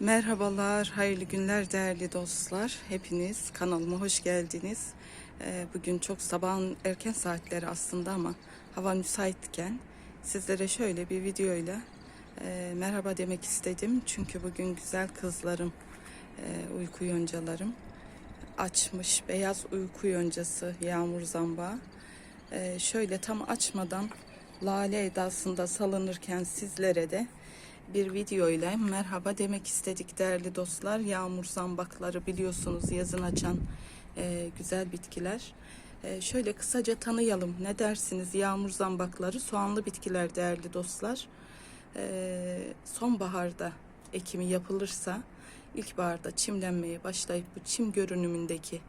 Merhabalar, hayırlı günler değerli dostlar. Hepiniz kanalıma hoş geldiniz. Ee, Bugün çok sabahın erken saatleri aslında ama hava müsaitken sizlere şöyle bir videoyla e, merhaba demek istedim. Çünkü bugün güzel kızlarım, e, uyku yoncalarım açmış beyaz uyku yoncası yağmur zambağı. Ee, şöyle tam açmadan lale edasında salınırken sizlere de bir video ile merhaba demek istedik değerli dostlar. Yağmur zambakları biliyorsunuz yazın açan e, güzel bitkiler. E, şöyle kısaca tanıyalım. Ne dersiniz? Yağmur zambakları soğanlı bitkiler değerli dostlar. E, sonbaharda ekimi yapılırsa ilkbaharda çimlenmeye başlayıp bu çim görünümündeki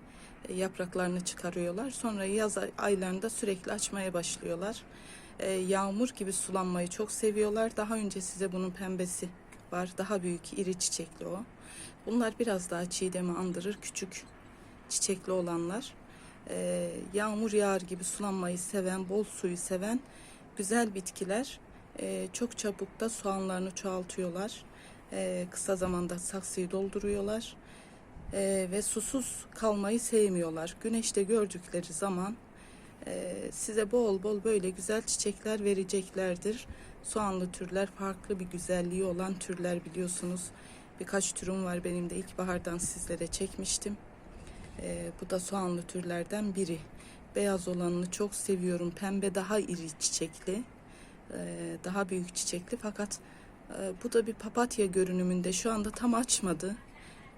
e, yapraklarını çıkarıyorlar. Sonra yaz ay- aylarında sürekli açmaya başlıyorlar. E, yağmur gibi sulanmayı çok seviyorlar. Daha önce size bunun pembesi var. Daha büyük, iri çiçekli o. Bunlar biraz daha çiğdemi andırır. Küçük çiçekli olanlar. E, yağmur yağar gibi sulanmayı seven, bol suyu seven güzel bitkiler. E, çok çabuk da soğanlarını çoğaltıyorlar. E, kısa zamanda saksıyı dolduruyorlar. E, ve susuz kalmayı sevmiyorlar. Güneşte gördükleri zaman size bol bol böyle güzel çiçekler vereceklerdir. Soğanlı türler farklı bir güzelliği olan türler biliyorsunuz. Birkaç türüm var benim de ilkbahardan sizlere çekmiştim. E, bu da soğanlı türlerden biri. Beyaz olanını çok seviyorum. Pembe daha iri çiçekli. e, daha büyük çiçekli fakat e, bu da bir papatya görünümünde. Şu anda tam açmadı.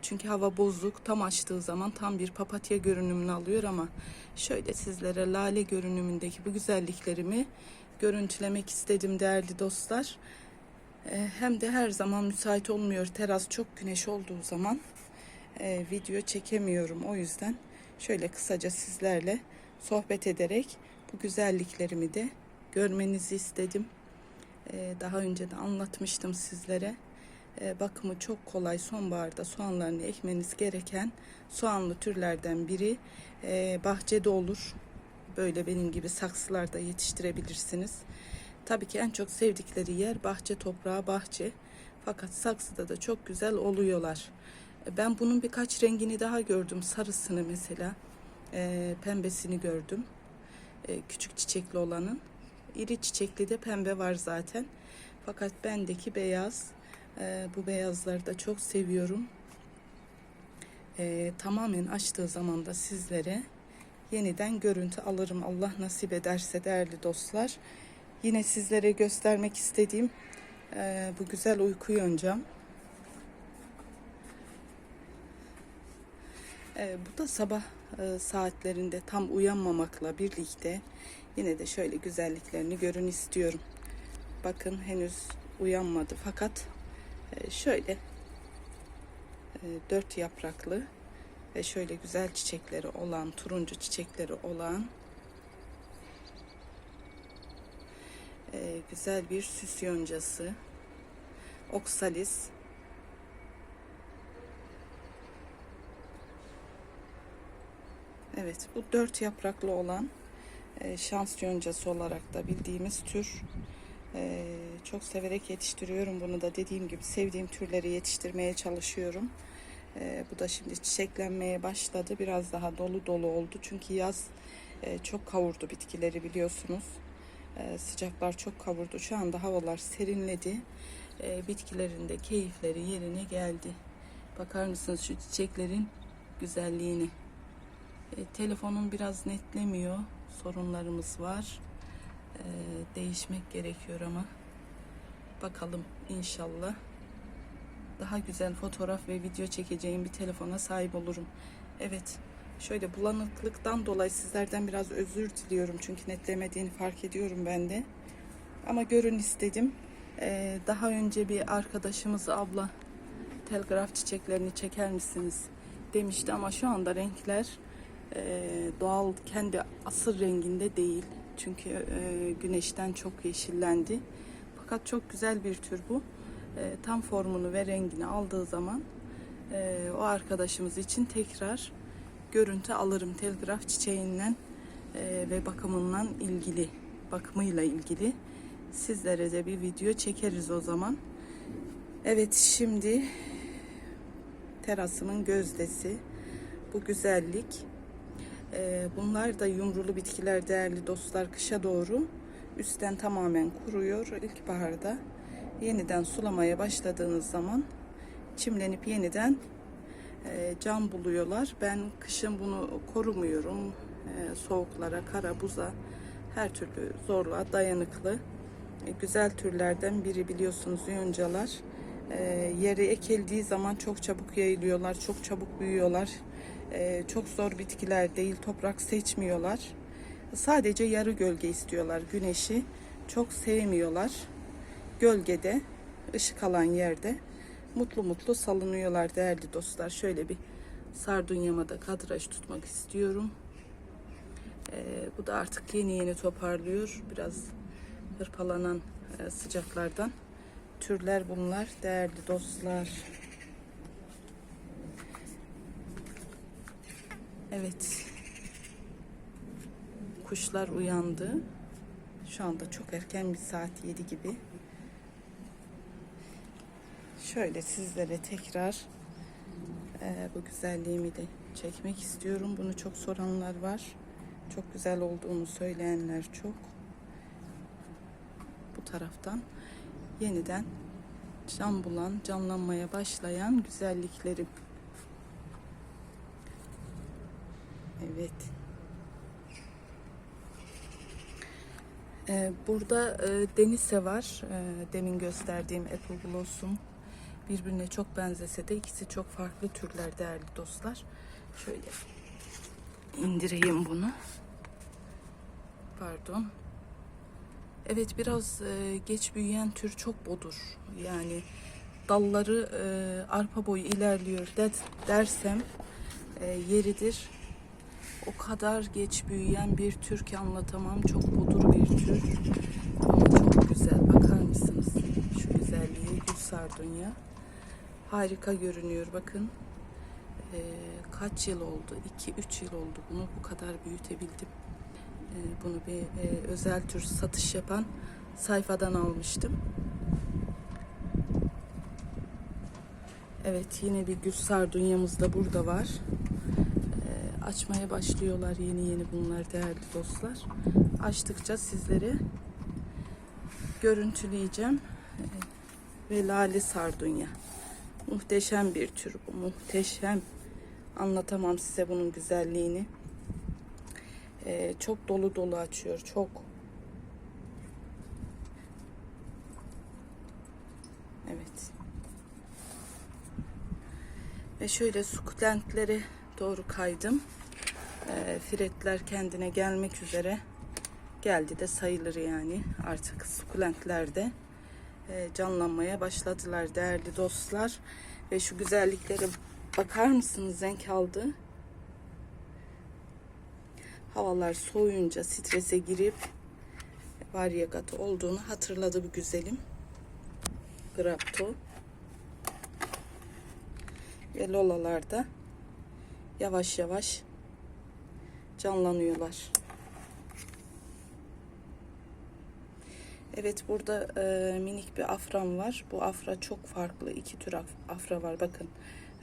Çünkü hava bozuk. Tam açtığı zaman tam bir papatya görünümünü alıyor ama şöyle sizlere lale görünümündeki bu güzelliklerimi görüntülemek istedim değerli dostlar. Ee, Hem de her zaman müsait olmuyor. Teras çok güneş olduğu zaman e, video çekemiyorum. O yüzden şöyle kısaca sizlerle sohbet ederek bu güzelliklerimi de görmenizi istedim. Ee, Daha önce de anlatmıştım sizlere. E, bakımı çok kolay sonbaharda soğanlarını ekmeniz gereken soğanlı türlerden biri E, bahçede olur. Böyle benim gibi saksılarda yetiştirebilirsiniz. Tabii ki en çok sevdikleri yer bahçe toprağı bahçe. Fakat saksıda da çok güzel oluyorlar. E, Ben bunun birkaç rengini daha gördüm. Sarısını mesela, pembesini gördüm. Küçük çiçekli olanın. İri çiçekli de pembe var zaten. Fakat bendeki beyaz. Ee, bu beyazları da çok seviyorum. Ee, tamamen açtığı zaman da sizlere yeniden görüntü alırım. Allah nasip ederse değerli dostlar. Yine sizlere göstermek istediğim e, bu güzel uyku yoncam. Ee, bu da sabah e, saatlerinde tam uyanmamakla birlikte yine de şöyle güzelliklerini görün istiyorum. Bakın henüz uyanmadı fakat şöyle e, dört yapraklı ve şöyle güzel çiçekleri olan turuncu çiçekleri olan e, güzel bir süs yoncası oksalis Evet bu dört yapraklı olan e, şans yoncası olarak da bildiğimiz tür ee, çok severek yetiştiriyorum bunu da dediğim gibi sevdiğim türleri yetiştirmeye çalışıyorum. Ee, bu da şimdi çiçeklenmeye başladı. Biraz daha dolu dolu oldu. Çünkü yaz e, çok kavurdu bitkileri biliyorsunuz. Ee, sıcaklar çok kavurdu. Şu anda havalar serinledi. Ee, bitkilerin de keyifleri yerine geldi. Bakar mısınız şu çiçeklerin güzelliğini? Ee, telefonum biraz netlemiyor. Sorunlarımız var. Ee, değişmek gerekiyor ama bakalım inşallah daha güzel fotoğraf ve video çekeceğim bir telefona sahip olurum. Evet şöyle bulanıklıktan dolayı sizlerden biraz özür diliyorum çünkü netlemediğini fark ediyorum ben de. Ama görün istedim. Ee, daha önce bir arkadaşımız abla telgraf çiçeklerini çeker misiniz demişti ama şu anda renkler e, doğal kendi asıl renginde değil. Çünkü e, güneşten çok yeşillendi. Fakat çok güzel bir tür bu. E, tam formunu ve rengini aldığı zaman e, o arkadaşımız için tekrar görüntü alırım telgraf çiçeğinden e, ve bakımından ilgili, bakımıyla ilgili sizlere de bir video çekeriz o zaman. Evet şimdi terasımın gözdesi. Bu güzellik. Ee, bunlar da yumrulu bitkiler değerli dostlar kışa doğru üstten tamamen kuruyor. İlkbaharda yeniden sulamaya başladığınız zaman çimlenip yeniden e, can buluyorlar. Ben kışın bunu korumuyorum. E, soğuklara, kara, buza her türlü zorluğa dayanıklı. E, güzel türlerden biri biliyorsunuz yoncalar. E, yere ekildiği zaman çok çabuk yayılıyorlar, çok çabuk büyüyorlar. E, çok zor bitkiler değil, toprak seçmiyorlar. Sadece yarı gölge istiyorlar, güneşi çok sevmiyorlar. Gölgede, ışık alan yerde mutlu mutlu salınıyorlar değerli dostlar. Şöyle bir sardunyama da kadraj tutmak istiyorum. Ee, bu da artık yeni yeni toparlıyor. Biraz hırpalanan e, sıcaklardan. Türler bunlar değerli dostlar. Evet. Kuşlar uyandı. Şu anda çok erken bir saat 7 gibi. Şöyle sizlere tekrar e, bu güzelliğimi de çekmek istiyorum. Bunu çok soranlar var. Çok güzel olduğunu söyleyenler çok. Bu taraftan yeniden can bulan, canlanmaya başlayan güzelliklerim. Evet. Ee, burada e, denise var. E, demin gösterdiğim Apple Blossom. Birbirine çok benzese de ikisi çok farklı türler değerli dostlar. Şöyle indireyim bunu. Pardon. Evet biraz e, geç büyüyen tür çok bodur. Yani dalları e, arpa boyu ilerliyor de, dersem yeridir. O kadar geç büyüyen bir tür ki anlatamam. Çok bodur bir tür. Ama çok güzel. Bakar mısınız? Şu güzelliği gül sardunya. Harika görünüyor. Bakın. Ee, kaç yıl oldu? 2-3 yıl oldu. Bunu bu kadar büyütebildim. Ee, bunu bir e, özel tür satış yapan sayfadan almıştım. Evet yine bir gül sardunyamız da burada var açmaya başlıyorlar yeni yeni bunlar değerli dostlar. Açtıkça sizlere görüntüleyeceğim. Ve lale sardunya. Muhteşem bir tür bu. Muhteşem. Anlatamam size bunun güzelliğini. Ee, çok dolu dolu açıyor. Çok. Evet. Ve şöyle sukulentlere doğru kaydım. Ee, firetler kendine gelmek üzere. Geldi de sayılır yani. Artık sukulentler de e, canlanmaya başladılar değerli dostlar. Ve şu güzelliklere bakar mısınız renk aldı. Havalar soğuyunca strese girip varyagatı olduğunu hatırladı bu güzelim. Grapto. Ve lolalarda yavaş yavaş canlanıyorlar. Evet burada e, minik bir afram var. Bu afra çok farklı. iki tür af- afra var. Bakın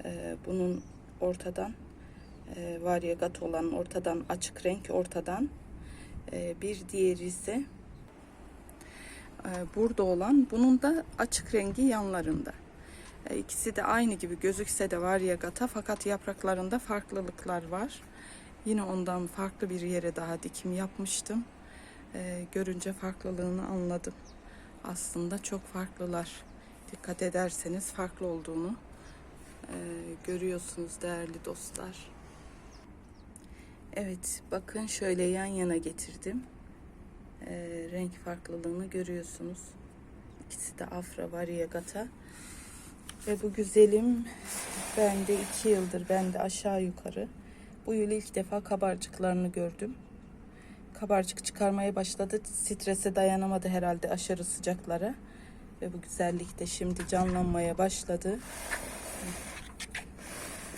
e, bunun ortadan e, variegat olan ortadan açık renk ortadan e, bir diğeri ise e, burada olan bunun da açık rengi yanlarında. E, ikisi de aynı gibi gözükse de variegata fakat yapraklarında farklılıklar var. Yine ondan farklı bir yere daha dikim yapmıştım. E, görünce farklılığını anladım. Aslında çok farklılar. Dikkat ederseniz farklı olduğunu e, görüyorsunuz değerli dostlar. Evet bakın şöyle yan yana getirdim. E, renk farklılığını görüyorsunuz. İkisi de afra variegata. Ve bu güzelim bende iki yıldır bende aşağı yukarı. Bu yıl ilk defa kabarcıklarını gördüm. Kabarcık çıkarmaya başladı. Strese dayanamadı herhalde aşırı sıcaklara. Ve bu güzellik de şimdi canlanmaya başladı.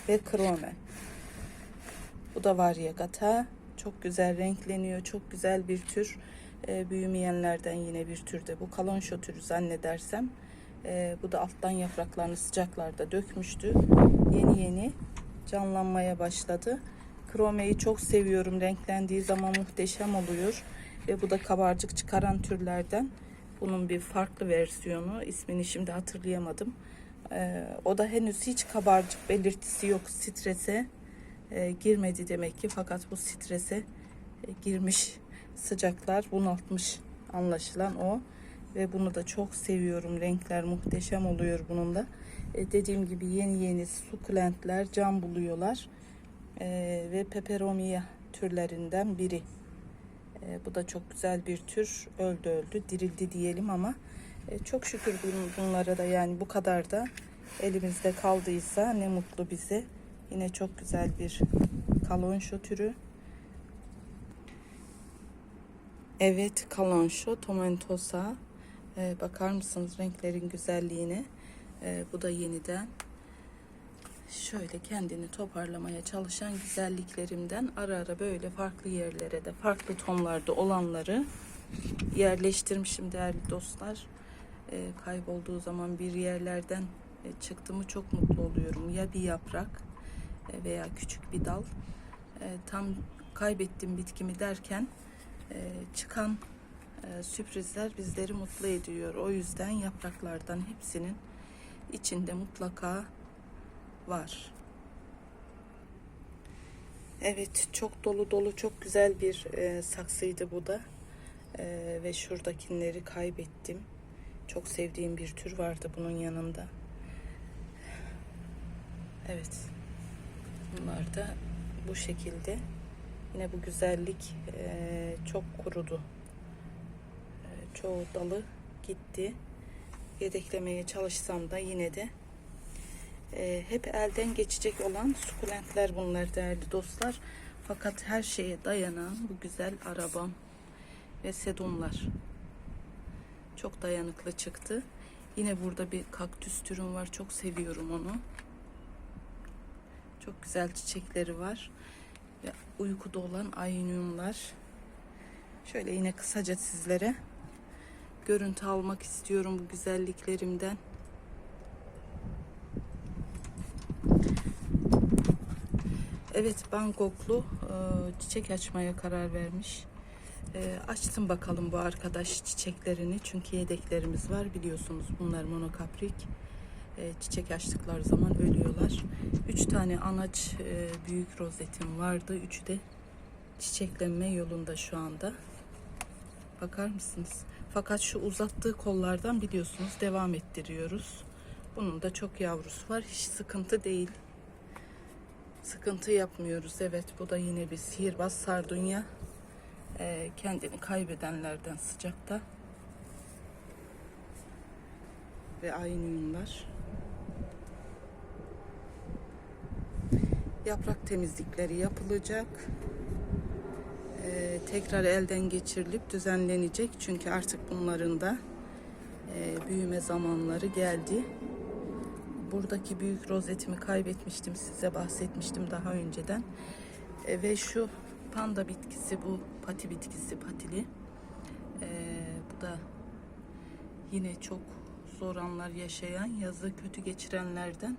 Ve krome. Bu da variegata. Çok güzel renkleniyor. Çok güzel bir tür. Ee, büyümeyenlerden yine bir türde. Bu kalonşo türü zannedersem. Ee, bu da alttan yapraklarını sıcaklarda dökmüştü. Yeni yeni canlanmaya başladı. Kromeyi çok seviyorum. Renklendiği zaman muhteşem oluyor. Ve bu da kabarcık çıkaran türlerden. Bunun bir farklı versiyonu. İsmini şimdi hatırlayamadım. Ee, o da henüz hiç kabarcık belirtisi yok. Strese e, girmedi demek ki. Fakat bu strese e, girmiş sıcaklar bunaltmış anlaşılan o. Ve bunu da çok seviyorum. Renkler muhteşem oluyor bunun da. E, dediğim gibi yeni yeni sukulentler can buluyorlar. E, ve peperomia türlerinden biri. E, bu da çok güzel bir tür. Öldü öldü, dirildi diyelim ama e, çok şükür bun- bunlara da yani bu kadar da elimizde kaldıysa ne mutlu bize. Yine çok güzel bir kalonşo türü. Evet, kalonşo tomentosa. Ee, bakar mısınız renklerin güzelliğine? Ee, bu da yeniden şöyle kendini toparlamaya çalışan güzelliklerimden ara ara böyle farklı yerlere de farklı tonlarda olanları yerleştirmişim değerli dostlar. Ee, kaybolduğu zaman bir yerlerden e, çıktı mı çok mutlu oluyorum. Ya bir yaprak e, veya küçük bir dal. E, tam kaybettim bitkimi derken e, çıkan e, sürprizler bizleri mutlu ediyor. O yüzden yapraklardan hepsinin içinde mutlaka var. Evet çok dolu dolu çok güzel bir e, saksıydı bu da. E, ve şuradakileri kaybettim. Çok sevdiğim bir tür vardı bunun yanında. Evet. Bunlar da bu şekilde. Yine bu güzellik e, çok kurudu. E, çoğu dalı gitti. Yedeklemeye çalışsam da yine de e, hep elden geçecek olan sukulentler bunlar değerli dostlar. Fakat her şeye dayanan bu güzel arabam ve sedumlar. Çok dayanıklı çıktı. Yine burada bir kaktüs türüm var. Çok seviyorum onu. Çok güzel çiçekleri var. Ve uykuda olan aynyumlar. Şöyle yine kısaca sizlere görüntü almak istiyorum bu güzelliklerimden. Evet Bangkoklu e, çiçek açmaya karar vermiş. E, açtım bakalım bu arkadaş çiçeklerini çünkü yedeklerimiz var biliyorsunuz bunlar monokaprik. E, çiçek açtıkları zaman ölüyorlar. Üç tane anaç e, büyük rozetim vardı. Üçü de çiçeklenme yolunda şu anda. Bakar mısınız? Fakat şu uzattığı kollardan biliyorsunuz devam ettiriyoruz. Bunun da çok yavrusu var. Hiç sıkıntı değil. Sıkıntı yapmıyoruz. Evet bu da yine bir sihirbaz sardunya. Ee, kendini kaybedenlerden sıcakta. Ve aynıyumlar. Yaprak temizlikleri yapılacak. Ee, tekrar elden geçirilip düzenlenecek. Çünkü artık bunların da e, büyüme zamanları geldi. Buradaki büyük rozetimi kaybetmiştim. Size bahsetmiştim daha önceden. E, ve şu panda bitkisi bu pati bitkisi patili. E, bu da yine çok zor anlar yaşayan, yazı kötü geçirenlerden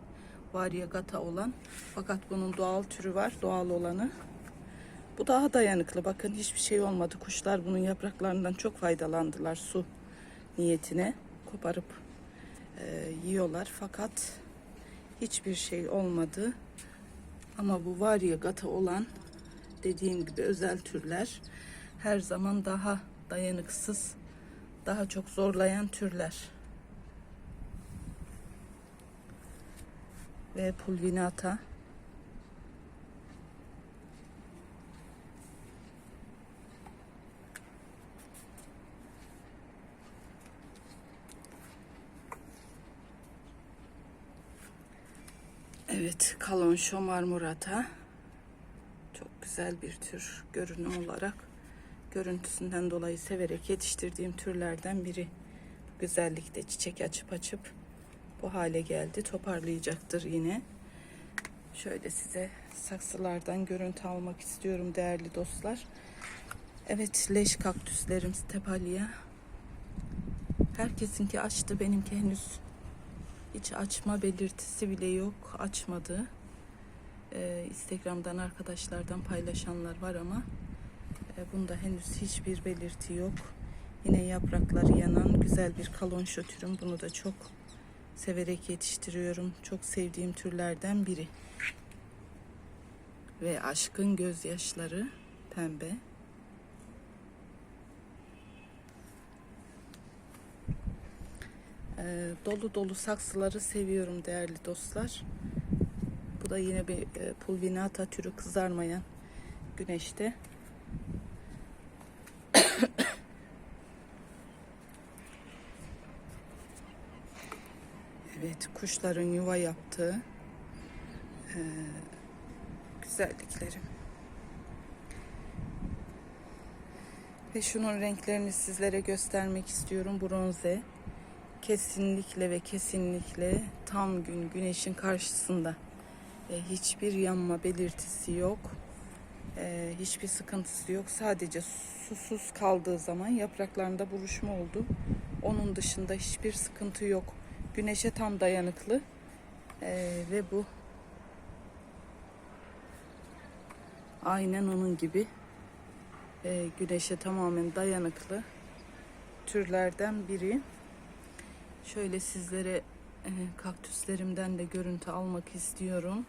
varyegata olan. Fakat bunun doğal türü var, doğal olanı. Bu daha dayanıklı. Bakın hiçbir şey olmadı. Kuşlar bunun yapraklarından çok faydalandılar su niyetine. Koparıp e, yiyorlar. Fakat hiçbir şey olmadı. Ama bu varyegata olan dediğim gibi özel türler her zaman daha dayanıksız, daha çok zorlayan türler. Ve pulvinata Evet, Kalonşo marmorata. Çok güzel bir tür görünüm olarak. Görüntüsünden dolayı severek yetiştirdiğim türlerden biri. Güzellikte çiçek açıp açıp bu hale geldi. Toparlayacaktır yine. Şöyle size saksılardan görüntü almak istiyorum değerli dostlar. Evet, leş kaktüslerim Stepalia. Herkesinki açtı, benimki henüz Hiç açma belirtisi bile yok. Açmadı. Ee, Instagram'dan arkadaşlardan paylaşanlar var ama e, bunda henüz hiçbir belirti yok. Yine yaprakları yanan güzel bir kalonşo türüm. Bunu da çok severek yetiştiriyorum. Çok sevdiğim türlerden biri. Ve aşkın gözyaşları pembe. Ee, dolu dolu saksıları seviyorum değerli dostlar. Bu da yine bir e, pulvinata türü kızarmayan güneşte. evet kuşların yuva yaptığı e, güzellikleri. Ve şunun renklerini sizlere göstermek istiyorum. Bronze kesinlikle ve kesinlikle tam gün güneşin karşısında e, hiçbir yanma belirtisi yok. E, hiçbir sıkıntısı yok. Sadece susuz kaldığı zaman yapraklarında buruşma oldu. Onun dışında hiçbir sıkıntı yok. Güneşe tam dayanıklı E, ve bu aynen onun gibi e, güneşe tamamen dayanıklı türlerden biri. Şöyle sizlere e, kaktüslerimden de görüntü almak istiyorum.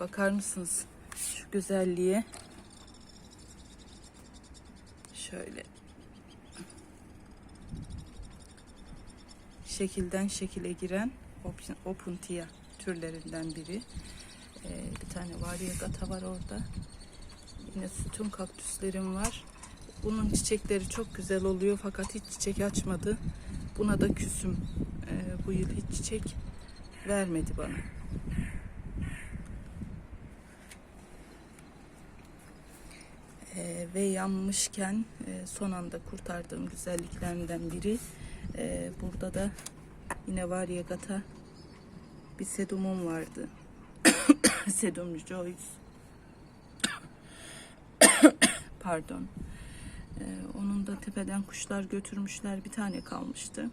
Bakar mısınız şu güzelliğe? Şöyle şekilden şekile giren Op- Opuntia türlerinden biri. E, bir tane variegata var orada. Yine sütun kaktüslerim var. Bunun çiçekleri çok güzel oluyor fakat hiç çiçek açmadı. Buna da küsüm. Ee, bu yıl hiç çiçek vermedi bana. Ee, ve yanmışken e, son anda kurtardığım güzelliklerinden biri. Ee, burada da yine variegata bir sedumum vardı. Sedum Joyce. Pardon. Ee, onun da tepeden kuşlar götürmüşler. Bir tane kalmıştı.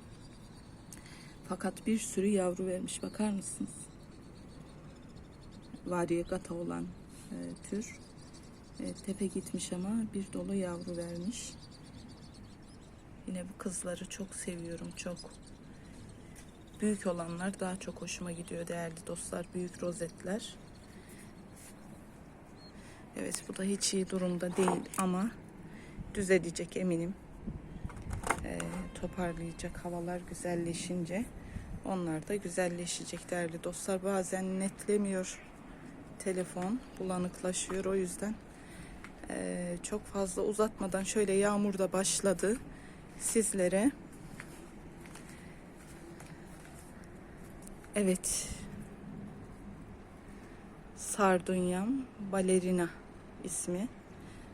Fakat bir sürü yavru vermiş. Bakar mısınız? Variegata olan e, tür. E, tepe gitmiş ama bir dolu yavru vermiş. Yine bu kızları çok seviyorum. Çok. Büyük olanlar daha çok hoşuma gidiyor değerli dostlar. Büyük rozetler. Evet bu da hiç iyi durumda değil ama düzelecek eminim. Ee, toparlayacak havalar güzelleşince onlar da güzelleşecek değerli dostlar. Bazen netlemiyor telefon bulanıklaşıyor o yüzden ee, çok fazla uzatmadan şöyle yağmur da başladı sizlere. Evet. Sardunyam balerina ismi.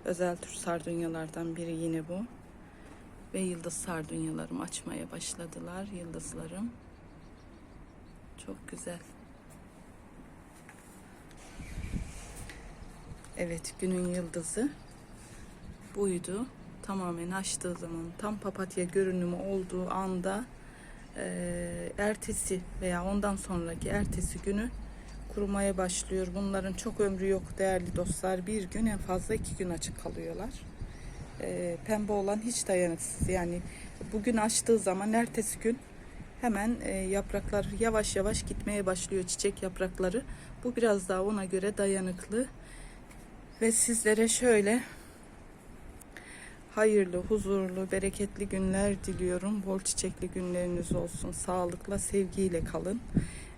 Özel tür sardunyalardan biri yine bu. Ve yıldız sardunyalarım açmaya başladılar. Yıldızlarım. Çok güzel. Evet günün yıldızı buydu. Tamamen açtığı zaman tam papatya görünümü olduğu anda e, ertesi veya ondan sonraki ertesi günü kurumaya başlıyor. Bunların çok ömrü yok değerli dostlar. Bir gün en fazla iki gün açık kalıyorlar. E, pembe olan hiç dayanıksız. Yani bugün açtığı zaman ertesi gün hemen e, yapraklar yavaş yavaş gitmeye başlıyor çiçek yaprakları. Bu biraz daha ona göre dayanıklı. Ve sizlere şöyle hayırlı, huzurlu, bereketli günler diliyorum. Bol çiçekli günleriniz olsun. Sağlıkla, sevgiyle kalın.